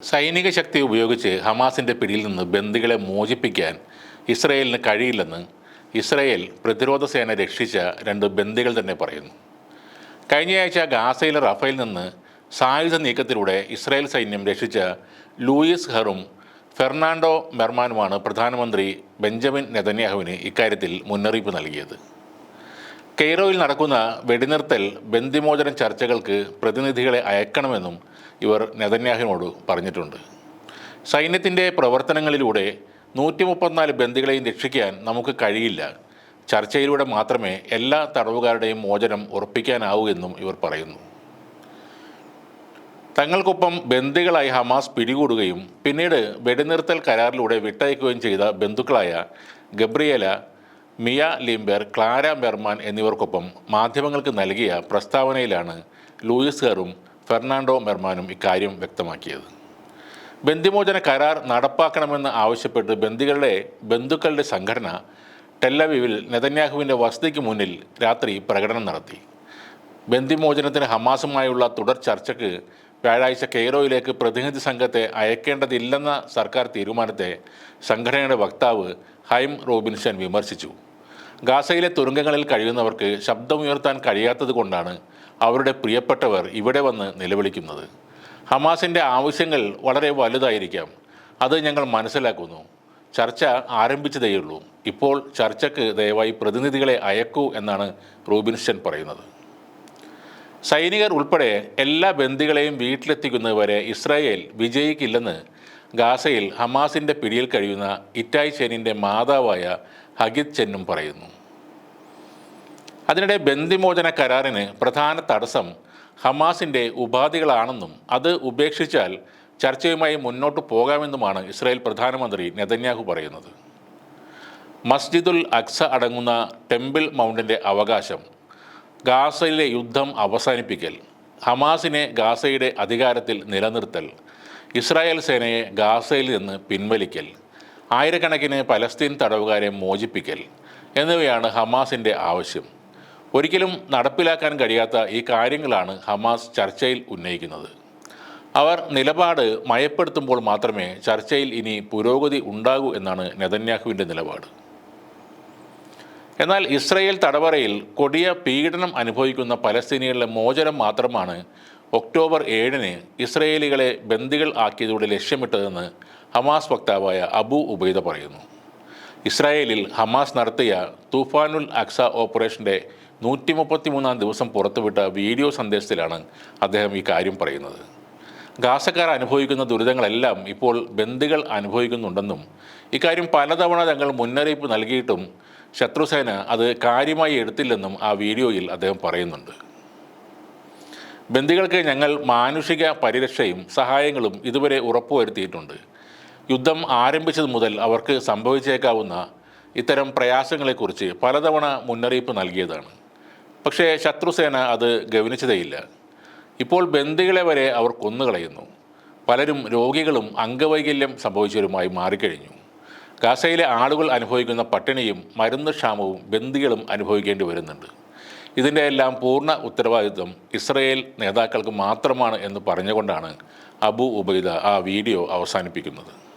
സൈനിക ശക്തി ഉപയോഗിച്ച് ഹമാസിന്റെ പിടിയിൽ നിന്ന് ബന്ദികളെ മോചിപ്പിക്കാൻ ഇസ്രയേലിന് കഴിയില്ലെന്ന് ഇസ്രയേൽ പ്രതിരോധ സേന രക്ഷിച്ച രണ്ട് ബന്ദികൾ തന്നെ പറയുന്നു. കഴിഞ്ഞയാഴ്ച ഗാസയിലെ റഫേൽ നിന്ന് സായുധ നീക്കത്തിലൂടെ ഇസ്രായേൽ സൈന്യം രക്ഷിച്ച ലൂയിസ് ഹറും ഫെർണാണ്ടോ മെർമാനുമാണ് പ്രധാനമന്ത്രി ബെഞ്ചമിൻ നെതന്യാഹുവിന് ഇക്കാര്യത്തിൽ മുന്നറിയിപ്പ് നൽകിയത്. കെയ്റോയിൽ നടക്കുന്ന വെടിനിർത്തൽ ബന്ദിമോചന ചർച്ചകൾക്ക് പ്രതിനിധികളെ അയക്കണമെന്നും ഇവർ നെതന്യാഹിനോട് പറഞ്ഞിട്ടുണ്ട്. സൈന്യത്തിന്റെ പ്രവർത്തനങ്ങളിലൂടെ നൂറ്റി മുപ്പത്തിനാല് ബന്ദികളെയും രക്ഷിക്കാൻ നമുക്ക് കഴിയില്ല. ചർച്ചയിലൂടെ മാത്രമേ എല്ലാ തടവുകാരുടെയും മോചനം ഉറപ്പിക്കാനാവൂ എന്നും ഇവർ പറയുന്നു. തങ്ങൾക്കൊപ്പം ബന്ദികളായി ഹമാസ് പിടികൂടുകയും പിന്നീട് വെടിനിർത്തൽ കരാറിലൂടെ വിട്ടയക്കുകയും ചെയ്ത ബന്ധുക്കളായ Gabriela Mia Leimberg Clara Berman എന്നിവർക്കൊപ്പം മാധ്യമങ്ങൾക്ക് നൽകിയ പ്രസ്താവനയിലാണ് ലൂയിസ് ഹെറും ഫെർണാണ്ടോ മെർമാനും ഇക്കാര്യം വ്യക്തമാക്കിയത്. ബന്ദിമോചന കരാർ നടപ്പാക്കണമെന്ന് ആവശ്യപ്പെട്ട് ബന്ദികളുടെ ബന്ധുക്കളുടെ സംഘടന ടെല്ലവിവിൽ നെതന്യാഹുവിന്റെ വസതിക്ക് മുന്നിൽ രാത്രി പ്രകടനം നടത്തി. ബന്ദിമോചനത്തിന് ഹമാസുമായുള്ള തുടർ ചർച്ചയ്ക്ക് വ്യാഴാഴ്ച കെയ്റോയിലേക്ക് പ്രതിനിധി സംഘത്തെ അയക്കേണ്ടതില്ലെന്ന സർക്കാർ തീരുമാനത്തെ സംഘടനയുടെ വക്താവ് ഹൈം റോബിൻസൺ വിമർശിച്ചു. ഗാസയിലെ തുരങ്കങ്ങളിൽ കഴിയുന്നവർക്ക് ശബ്ദമുയർത്താൻ കഴിയാത്തത് കൊണ്ടാണ് അവരുടെ പ്രിയപ്പെട്ടവർ ഇവിടെ വന്ന് നിലവിളിക്കുന്നത്. ഹമാസിന്റെ ആവശ്യങ്ങൾ വളരെ വലുതായിരിക്കാം. അത് ഞങ്ങൾ മനസ്സിലാക്കുന്നു. ചർച്ച ആരംഭിച്ചതേയുള്ളൂ ഇപ്പോൾ ചർച്ചയ്ക്ക് ദയവായി പ്രതിനിധികളെ അയക്കൂ എന്നാണ് റൂബിൻസ്റ്റൻ പറയുന്നത്. സൈനികർ ഉൾപ്പെടെ എല്ലാ ബന്ദികളെയും വീട്ടിലെത്തിക്കുന്നതുവരെ ഇസ്രായേൽ വിജയിക്കില്ലെന്ന് ഗാസയിൽ ഹമാസിന്റെ പിടിയിൽ കഴിയുന്ന ഇറ്റായ് ചെന്നിന്റെ മാതാവായ ഹഗിത് ചെന്നും പറയുന്നു. അതിനിടെ ബന്ദിമോചന കരാറിന് പ്രധാന തടസ്സം ഹമാസിന്റെ ഉപാധികളാണെന്നും അത് ഉപേക്ഷിച്ചാൽ ചർച്ചയുമായി മുന്നോട്ട് പോകാമെന്നുമാണ് ഇസ്രായേൽ പ്രധാനമന്ത്രി നെതന്യാഹു പറയുന്നത്. മസ്ജിദുൽ അക്സ അടങ്ങുന്ന ടെമ്പിൾ മൗണ്ടിന്റെ അവകാശം ഗാസയിലെ യുദ്ധം അവസാനിപ്പിക്കൽ ഹമാസിനെ ഗാസയുടെ അധികാരത്തിൽ നിലനിർത്തൽ ഇസ്രായേൽ സേനയെ ഗാസയിൽ നിന്ന് പിൻവലിക്കൽ ആയിരക്കണക്കിന് പലസ്തീൻ തടവുകാരെ മോചിപ്പിക്കൽ എന്നിവയാണ് ഹമാസിന്റെ ആവശ്യം. ഒരിക്കലും നടപ്പിലാക്കാൻ കഴിയാത്ത ഈ കാര്യങ്ങളാണ് ഹമാസ് ചർച്ചയിൽ ഉന്നയിക്കുന്നത്. അവർ നിലപാട് മയപ്പെടുത്തുമ്പോൾ മാത്രമേ ചർച്ചയിൽ ഇനി പുരോഗതി ഉണ്ടാകൂ എന്നാണ് നെതന്യാഹുവിന്റെ നിലപാട്. എന്നാൽ ഇസ്രയേൽ തടവറയിൽ കൊടിയ പീഡനം അനുഭവിക്കുന്ന പലസ്തീനികളുടെ മോചനം മാത്രമാണ് ഒക്ടോബർ ഏഴിന് ഇസ്രയേലികളെ ബന്ദികൾ ആക്കിയതോടെ ലക്ഷ്യമിട്ടതെന്ന് ഹമാസ് വക്താവായ അബു ഉബൈദ പറയുന്നു. ഇസ്രായേലിൽ ഹമാസ് നടത്തിയ തൂഫാനുൽ അക്സ ഓപ്പറേഷന്റെ നൂറ്റി മുപ്പത്തി മൂന്നാം ദിവസം പുറത്തുവിട്ട വീഡിയോ സന്ദേശത്തിലാണ് അദ്ദേഹം ഈ കാര്യം പറയുന്നത്. ഗാസക്കാർ അനുഭവിക്കുന്ന ദുരിതങ്ങളെല്ലാം ഇപ്പോൾ ബന്ദികൾ അനുഭവിക്കുന്നുണ്ടെന്നും ഇക്കാര്യം പലതവണ തങ്ങൾ മുന്നറിയിപ്പ് നൽകിയിട്ടും ശത്രുസേന അത് കാര്യമായി എടുത്തില്ലെന്നും ആ വീഡിയോയിൽ അദ്ദേഹം പറയുന്നുണ്ട്. ബന്ദികൾക്ക് ഞങ്ങൾ മാനുഷിക പരിരക്ഷയും സഹായങ്ങളും ഇതുവരെ ഉറപ്പുവരുത്തിയിട്ടുണ്ട്. യുദ്ധം ആരംഭിച്ചത് മുതൽ അവർക്ക് സംഭവിച്ചേക്കാവുന്ന ഇത്തരം പ്രയാസങ്ങളെക്കുറിച്ച് പലതവണ മുന്നറിയിപ്പ് നൽകിയതാണ്. പക്ഷേ ശത്രുസേന അത് ഗവനിച്ചതേയില്ല. ഇപ്പോൾ ബന്ദികളെ വരെ അവർ കൊന്നുകളയുന്നു. പലരും രോഗികളും അംഗവൈകല്യം സംഭവിച്ചവരുമായി മാറിക്കഴിഞ്ഞു. ഗാസയിലെ ആളുകൾ അനുഭവിക്കുന്ന പട്ടിണിയും മരുന്ന് ക്ഷാമവും ബന്ദികളും അനുഭവിക്കേണ്ടി വരുന്നുണ്ട്. ഇതിന്റെ എല്ലാം പൂർണ ഉത്തരവാദിത്വം ഇസ്രയേൽ നേതാക്കൾക്ക് മാത്രമാണ് എന്ന് പറഞ്ഞുകൊണ്ടാണ് അബു ഉബൈദ ആ വീഡിയോ അവസാനിപ്പിക്കുന്നത്.